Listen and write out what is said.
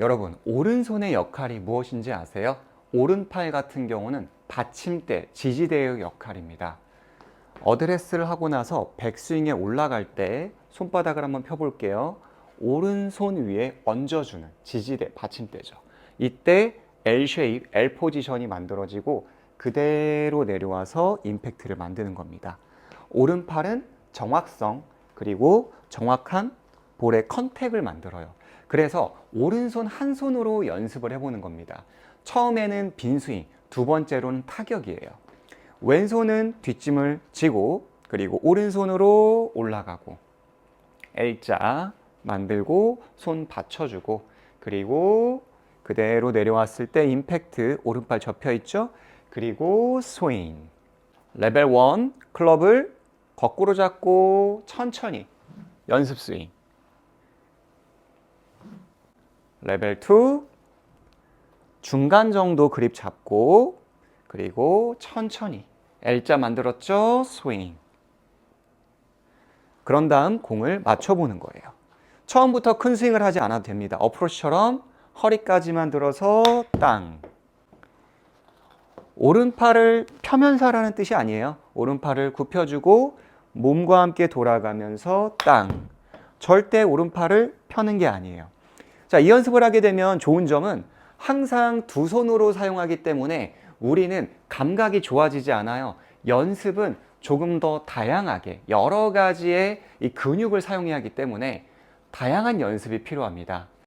여러분, 오른손의 역할이 무엇인지 아세요? 오른팔 같은 경우는 받침대, 지지대의 역할입니다. 어드레스를 하고 나서 백스윙에 올라갈 때 손바닥을 한번 펴볼게요. 오른손 위에 얹어주는 지지대, 받침대죠. 이때 L 쉐입, L 포지션이 만들어지고 그대로 내려와서 임팩트를 만드는 겁니다. 오른팔은 정확성 그리고 정확한 볼의 컨택을 만들어요. 그래서 오른손 한 손으로 연습을 해보는 겁니다. 처음에는 빈스윙, 두 번째로는 타격이에요. 왼손은 뒷짐을 지고 그리고 오른손으로 올라가고 L자 만들고 손 받쳐주고 그리고 그대로 내려왔을 때 임팩트 오른발 접혀 있죠. 그리고 스윙. 레벨 1 클럽을 거꾸로 잡고 천천히 연습 스윙. 레벨 2 중간 정도 그립 잡고 그리고 천천히 L자 만들었죠? 스윙. 그런 다음 공을 맞춰보는 거예요. 처음부터 큰 스윙을 하지 않아도 됩니다. 어프로치처럼 허리까지만 들어서 땅. 오른팔을 펴면서 하라는 뜻이 아니에요. 오른팔을 굽혀주고 몸과 함께 돌아가면서 땅. 절대 오른팔을 펴는 게 아니에요. 자, 이 연습을 하게 되면 좋은 점은 항상 두 손으로 사용하기 때문에 우리는 감각이 좋아지지 않아요. 연습은 조금 더 다양하게 여러 가지의 이 근육을 사용해야 하기 때문에 다양한 연습이 필요합니다.